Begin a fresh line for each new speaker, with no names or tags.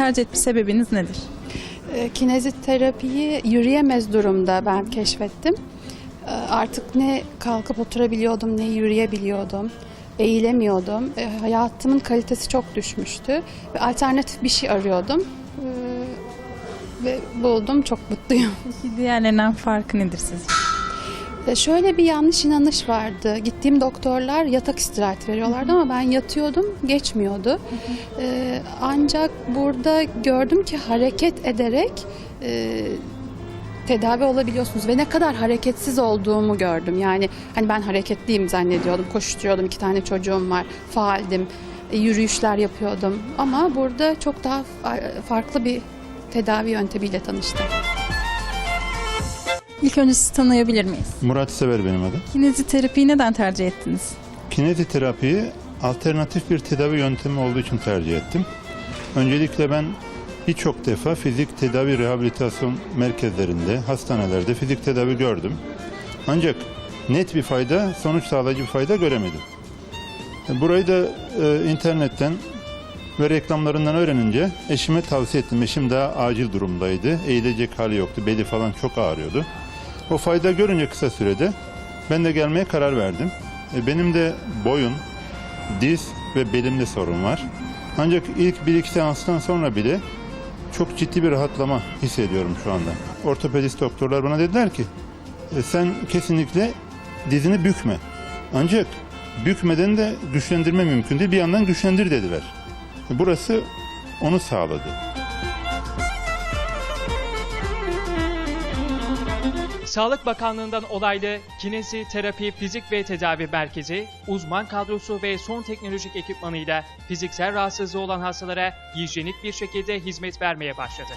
Tercih etme sebebiniz nedir?
E, Kineziterapiyi yürüyemez durumda ben keşfettim. E, Artık ne kalkıp oturabiliyordum ne yürüyebiliyordum. Eğilemiyordum. E, Hayatımın kalitesi çok düşmüştü. Ve alternatif bir şey arıyordum. Ve buldum çok mutluyum.
Diğerlerinden farkı nedir sizce?
E, Şöyle bir yanlış inanış vardı. Gittiğim doktorlar yatak istirahati veriyorlardı ama ben yatıyordum, geçmiyordu. E, ancak burada gördüm ki hareket ederek e, tedavi olabiliyorsunuz ve ne kadar hareketsiz olduğumu gördüm. Yani hani ben hareketliyim zannediyordum, koşturuyordum, iki tane çocuğum var, faaldim, yürüyüşler yapıyordum. Ama burada çok daha fa- farklı bir tedavi yöntemiyle tanıştım.
İlk önce sizi tanıyabilir miyiz?
Murat Sever benim adım.
Kineziterapiyi neden tercih ettiniz?
Kineziterapiyi alternatif bir tedavi yöntemi olduğu için tercih ettim. Öncelikle ben birçok defa fizik tedavi rehabilitasyon merkezlerinde, hastanelerde fizik tedavi gördüm. Ancak net bir fayda, sonuç sağlayıcı bir fayda göremedim. Burayı da e, internetten ve reklamlarından öğrenince eşime tavsiye ettim. Eşim daha acil durumdaydı. Eğilecek hali yoktu. Beli falan çok ağrıyordu. O fayda görünce kısa sürede ben de gelmeye karar verdim. E, Benim de boyun, diz ve belimde sorun var. Ancak ilk 1-2 seanstan sonra bile çok ciddi bir rahatlama hissediyorum şu anda. Ortopedist doktorlar bana dediler ki "E, sen kesinlikle dizini bükme. Ancak bükmeden de güçlendirme mümkün değil. Bir yandan güçlendir dediler. E, Burası onu sağladı.
Sağlık Bakanlığı'ndan olaylı Kinezi Terapi Fizik ve Tedavi Merkezi, uzman kadrosu ve son teknolojik ekipmanıyla fiziksel rahatsızlığı olan hastalara hijyenik bir şekilde hizmet vermeye başladı.